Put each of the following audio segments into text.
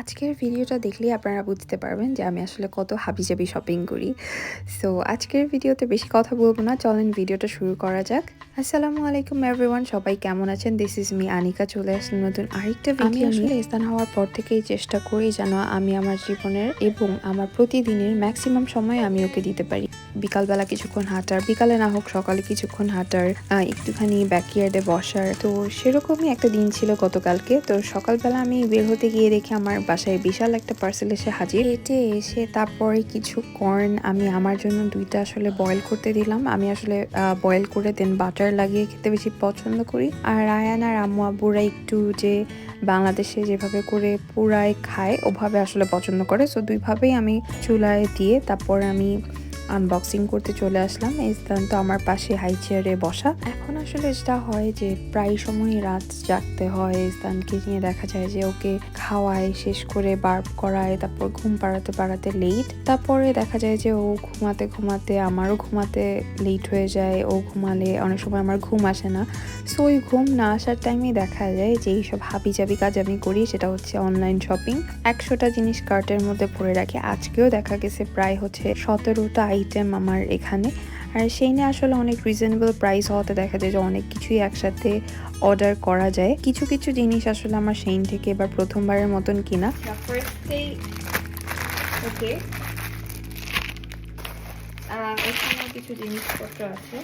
আজকের ভিডিওটা দেখলেই আপনারা বুঝতে পারবেন যে আমি আসলে কত হাবিজাবি শপিং করি। সো আজকের ভিডিওতে বেশি কথা বলব না চলেন ভিডিওটা শুরু করা যাক। আসসালামু আলাইকুম এভরিওয়ান সবাই কেমন আছেন? দিস ইজ মি আনিকা চলে আসলাম নতুন আরেকটা আমি আসলে স্থান হওয়ার পর থেকেই চেষ্টা করি যেন আমি আমার জীবনের এবং আমার প্রতিদিনের ম্যাক্সিমাম সময় আমি ওকে দিতে পারি। বিকালবেলা কিছুক্ষণ হাঁটার, বিকালে না হোক সকালে কিছুক্ষণ হাঁটার একটুখানি ব্যাকইয়ার্ডে বসার। তো সেরকমই একটা দিন ছিল গতকালকে। তো সকালবেলা আমি বের হতে গিয়ে দেখি আমার বাসায় বিশাল একটা পার্সেল এসে হাজির। হেঁটে এসে তারপরে কিছু কর্ন আমি আমার জন্য দুইটা আসলে বয়েল করতে দিলাম। আমি আসলে বয়েল করে দেন বাটার লাগিয়ে খেতে বেশি পছন্দ করি। আর রায়ান আর আম্মু আব্বুরা একটু যে বাংলাদেশে যেভাবে করে পুরাই খায়, ওভাবে আসলে পছন্দ করে। সো দুইভাবেই আমি চুলায় দিয়ে তারপর আমি আনবক্সিং করতে চলে আসলাম। এই তো আমার পাশে হাই চেয়ারে বসা। এখন আসলে যেটা হয় যে প্রায় সময় রাত জাগতে হয়। স্থানকে নিয়ে দেখা যায় যে ওকে খাওয়ায়, শেষ করে বার্প করায়, তারপর ঘুম পাড়াতে পাড়াতে লেট তারপরে দেখা যায় যে ও ঘুমাতে ঘুমাতে, আমারও ঘুমাতে লেট হয়ে যায়। ও ঘুমালে অনেক সময় আমার ঘুম আসে না। সো ওই ঘুম না আসার টাইমেই দেখা যায় যে এইসব হাবি জাবি কাজ আমি করি, সেটা হচ্ছে অনলাইন শপিং একশোটা জিনিস কার্টের মধ্যে ভরে রাখি। আজকেও দেখা গেছে প্রায় হচ্ছে সতেরোটা আইটেম আমার এখানে। আর সেই নিয়ে আসলে অনেক রিজনেবল প্রাইস হওয়াতে দেখা যায় যে অনেক কিছুই একসাথে অর্ডার করা যায়। কিছু কিছু জিনিস আসলে আমার সেইন থেকে এবার প্রথমবারের মতন কিনা। কিছু জিনিসপত্র আছে।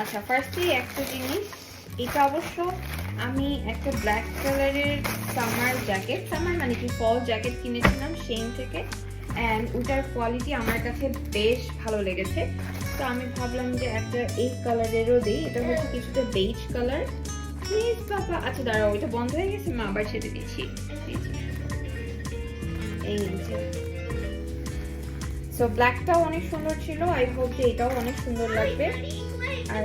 আচ্ছা ফার্স্টেই একটা জিনিস, এটা অবশ্য আমি একটা ব্ল্যাক কালারের সামার জ্যাকেট সামার মানে কি ফল জ্যাকেট কিনেছিলাম সেইন থেকে। অ্যান্ড ওটার কোয়ালিটি আমার কাছে বেশ ভালো লেগেছে। তো আমি ভাবলাম যে একটা এই কালারেরও দিই। এটা হচ্ছে কিছুটা বেজ কালার প্লিজ বাবা। আচ্ছা দাঁড়াও, ওইটা বন্ধ হয়ে গেছে? মা, আবার সেটা দিচ্ছি। দিচ্ছি। এই যে। সো ব্ল্যাকটাও অনেক সুন্দর ছিল। আই হোপ যে এটাও অনেক সুন্দর লাগবে। আর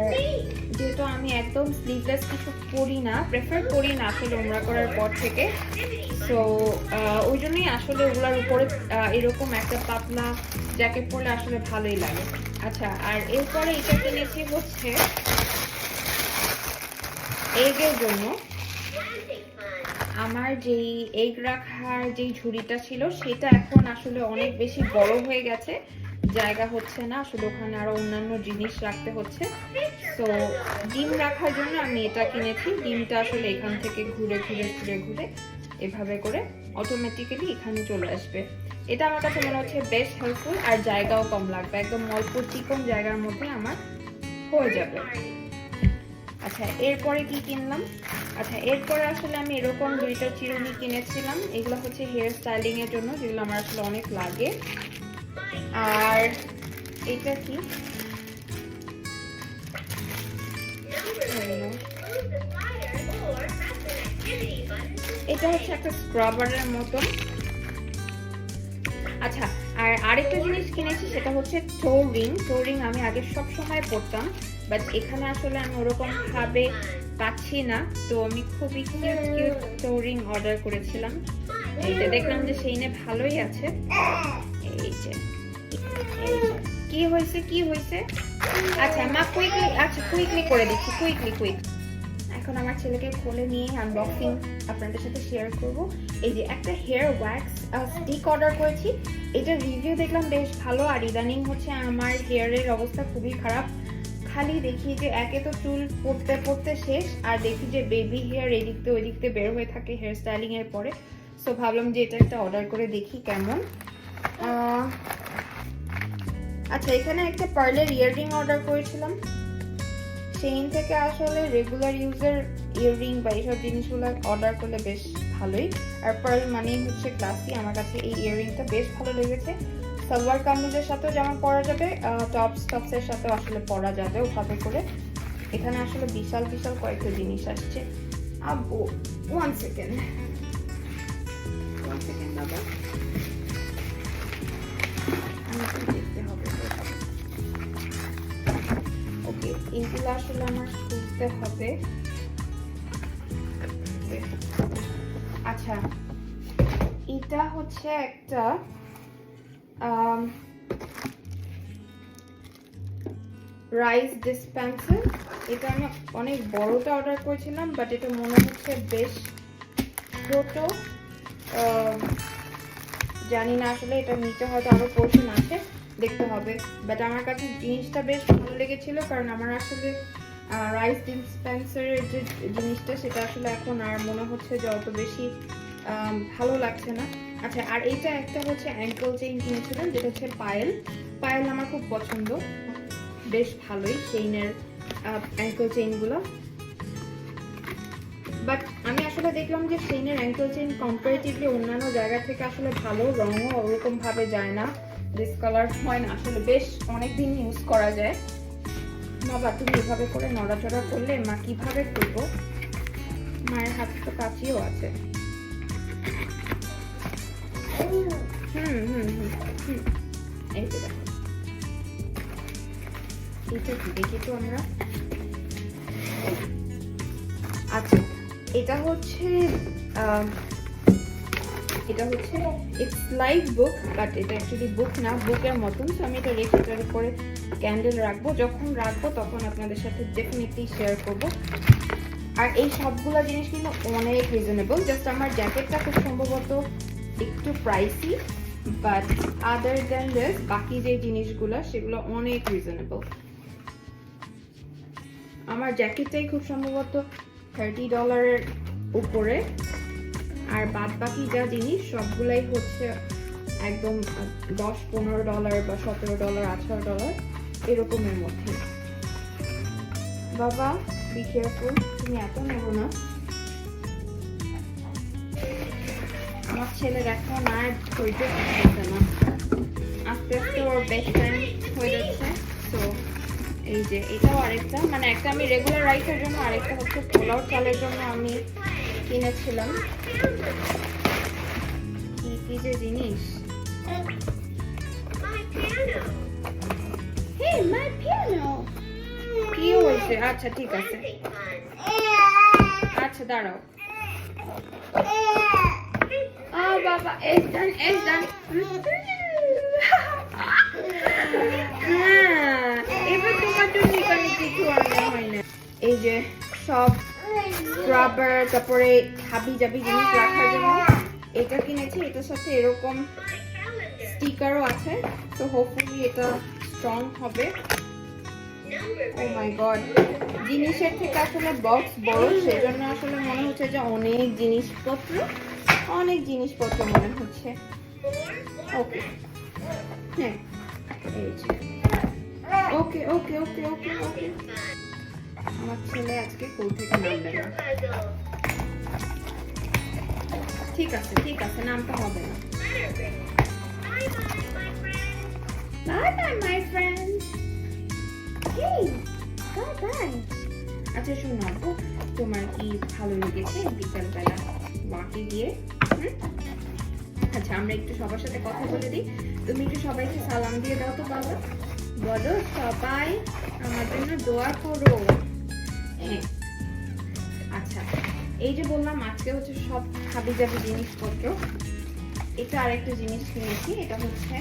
যেহেতু আমি একদম স্লিভলেস কিছু পরি না প্রেফার করি না আসলে ওমরা করার পর থেকে। সো ওই জন্যই আসলে ওগুলোর উপরে এরকম একটা পাতলা জ্যাকেট পরলে আসলে ভালোই লাগে। আচ্ছা আর এরপরে এটা কিনেছি হচ্ছে এগের জন্য আমার যেই এগ রাখার যেই ঝুড়িটা ছিল, সেটা এখন আসলে অনেক বেশি বড় হয়ে গেছে। জায়গা হচ্ছে না আসলে ওখানে আরও অন্যান্য জিনিস রাখতে হচ্ছে। তো ডিম রাখার জন্য আমি এটা কিনেছি। ডিমটা আসলে এখান থেকে ঘুরে ঘুরে ঘুরে ঘুরে এভাবে করে অটোমেটিক্যালি এখানে চলে আসবে। এটা আমার কাছে মনে হচ্ছে বেশ হেল্পফুল আর জায়গাও কম লাগবে। একদম অল্প চিকন জায়গার মধ্যে আমার হয়ে যাবে। আচ্ছা এরপরে কি কিনলাম? আচ্ছা এরপরে আসলে আমি এরকম দুইটা চিরুনি কিনেছিলাম। এগুলো হচ্ছে হেয়ার স্টাইলিংয়ের জন্য, যেগুলো আমার আসলে অনেক লাগে। আর এটা কি? এটা হচ্ছে একটা স্ক্রাবারের মতন আচ্ছা আর আরেকটা জিনিস কিনেছি, সেটা হচ্ছে টো রিং আমি আগে সব সময় পরতাম বাট এখানে আসলে আমি ওরকম ভাবে পাচ্ছি না। তো আমি খুবই কিউট অর্ডার করেছিলাম। এই যে দেখলাম যে সেইনে ভালোই আছে। এই যে। কি হয়েছে কি হয়েছে? আচ্ছা মা কুইকলি আচ্ছা কুইকলি করে দিচ্ছি কুইকলি কুইক এখন আমার ছেলেকে কোলে নিয়ে আনবক্সিং আপনাদের সাথে শেয়ার করব। এই যে একটা হেয়ার ওয়্যাক্স স্টিক অর্ডার করেছি। এটা রিভিউ দেখলাম বেশ ভালো, আর ইদানিং হচ্ছে আমার হেয়ারের অবস্থা খুবই খারাপ। খালি দেখি যে একে তো চুল পড়তে পড়তে শেষ, আর দেখি যে বেবি হেয়ার এদিক থেকে ওই দিক থেকে বের হয়ে থাকে হেয়ার স্টাইলিং এর পরে। সো ভাবলাম যে এটা একটা অর্ডার করে দেখি কেমন। আচ্ছা এখানে একটা পার্লের ইয়াররিং অর্ডার করেছিলাম। সেইন থেকে আসলে রেগুলার ইউজের ইয়াররিং বা এইসব জিনিসগুলো অর্ডার করলে বেশ ভালোই। আর পার্ল মানেই হচ্ছে ক্লাসি আমার কাছে এই ইয়াররিংটা বেশ ভালো লেগেছে। সালোয়ার কামিজের সাথেও যেমন পরা যাবে টপস টপসের সাথেও আসলে পরা যাবে ওভাবে করে। এখানে আসলে বিশাল বিশাল কয়েকটা জিনিস আসছে। আব্বু ওয়ান সেকেন্ড ওয়ান সেকেন্ড বাবা এইগুলো আসলে আমার খুলতে হবে। আচ্ছা এটা হচ্ছে একটা রাইস ডিসপেন্সার এটা আমি অনেক বড়টা অর্ডার করেছিলাম বাট এটা মনে হচ্ছে বেশ ছোট। জানি না আসলে এটা নিচে হয়তো আরও পোর্শন আছে। দেখতে হবে। বাট আমার কাছে জিনিসটা বেশ ভালো লেগেছিল, কারণ আমার আসলে রাইস ডিসপেন্সারের যে জিনিসটা, সেটা আসলে এখন আর মনে হচ্ছে যে অত বেশি ভালো লাগছে না। আচ্ছা আর এইটা একটা হচ্ছে অ্যাঙ্কেল চেইন কিনেছিলাম, যেটা হচ্ছে পায়েল। পায়েল আমার খুব পছন্দ। বেশ ভালোই সেইনের অ্যাঙ্কেল চেইনগুলো বাট আমি আসলে দেখলাম যে সেইনের অ্যাঙ্কেল চেইন কম্পারেটিভলি অন্যান্য জায়গা থেকে আসলে ভালো, রঙও ওরকম ভাবে যায় না। ডিসকালার হয় না। আসলে বেশ অনেক দিন ইউজ করা যায়। বাবা, তুমি এভাবে করে নড়াচড়া করলে মা কীভাবে করব? মায়ের হাত তো কাছেও আছে। এই তো তো আমরা। আচ্ছা এটা হচ্ছে এটা হচ্ছে ইটস লাইক বুক বাট এটা অ্যাকচুয়ালি বুক না বুকের মতন। তো আমি এটা রেখে এটার উপরে ক্যান্ডেল রাখব। যখন রাখব, তখন আপনাদের সাথে ডেফিনেটলি শেয়ার করব। আর এই সবগুলো জিনিস কিন্তু অনেক রিজনেবল জাস্ট আমার জ্যাকেটটা খুব সম্ভবত একটু pricey but other than this বাকি যে জিনিসগুলো, সেগুলো অনেক রিজনেবল আমার জ্যাকেটটাই খুব সম্ভবত থার্টি ডলারের উপরে। আর বাদ বাকি যা জিনিস, সবগুলাই হচ্ছে একদম দশ পনেরো ডলার বা সতেরো ডলার আঠারো ডলার এরকমের মধ্যে। বাবা বি কেয়ারফুল তুমি এত নেব না। আমার ছেলের এখন আর ধৈর্য থাকতেছে না। আস্তে আস্তে ওর বেস্ট টাইম হয়ে যাচ্ছে। তো এই যে, এটাও আরেকটা। মানে একটা আমি রেগুলার রাইসের জন্য, আরেকটা হচ্ছে পোলাও চালের জন্য আমি কিনেছিলাম। কি কি যে জিনিস. কি হয়েছে? আচ্ছা ঠিক আছে। আচ্ছা দাঁড়াও। বাবা এস ডান এস ডান রাবার তারপরে হাবি জাবি জিনিস রাখার জন্য এটা কিনেছি। এটার সাথে এরকম স্টিকারও আছে। তো হোপফুলি এটা স্ট্রং হবে। ও মাই গড জিনিসের থেকে আসলে বক্স বড়, সেজন্য আসলে মনে হচ্ছে যে অনেক জিনিসপত্র অনেক জিনিসপত্র মনে হচ্ছে। ওকে হ্যাঁ। ওকে ওকে ওকে ওকে ওকে আচ্ছা শোনো আপু, তোমার কি ভালো লেগেছে বিকালবেলা ওয়াকে গিয়ে? আচ্ছা আমরা একটু সবার সাথে কথা বলে দিই। তুমি একটু সবাইকে সালাম দিয়ে দাও তো, বাবা। বলো, সবাই আমার জন্য দোয়া করো। আচ্ছা এই যে বললাম আজকে হচ্ছে সব হাবি জাবি জিনিসপত্র, এটা আরেকটা জিনিস কিনেছি, এটা হচ্ছে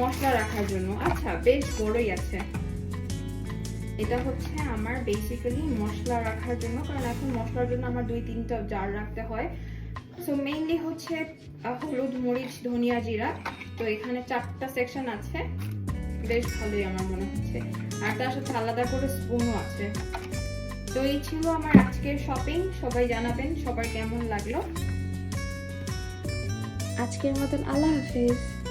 মশলা রাখার জন্য। আচ্ছা বেশ বড়ই আছে। এটা হচ্ছে আমার বেসিক্যালি মশলা রাখার জন্য, কারণ এখন মশলার জন্য আমার দুই তিনটা জার রাখতে হয়। সো মেইনলি হচ্ছে হলুদ, মরিচ, ধনিয়া, জিরা। তো এখানে চারটা সেকশন আছে। বেশ ভালোই আমার মনে হচ্ছে। আর তার সাথে আলাদা করে স্পুনও আছে। তো এই ছিল আমার আজকের শপিং সবাই জানাবেন সবার কেমন লাগল। আজকের মতন আল্লাহ হাফেজ।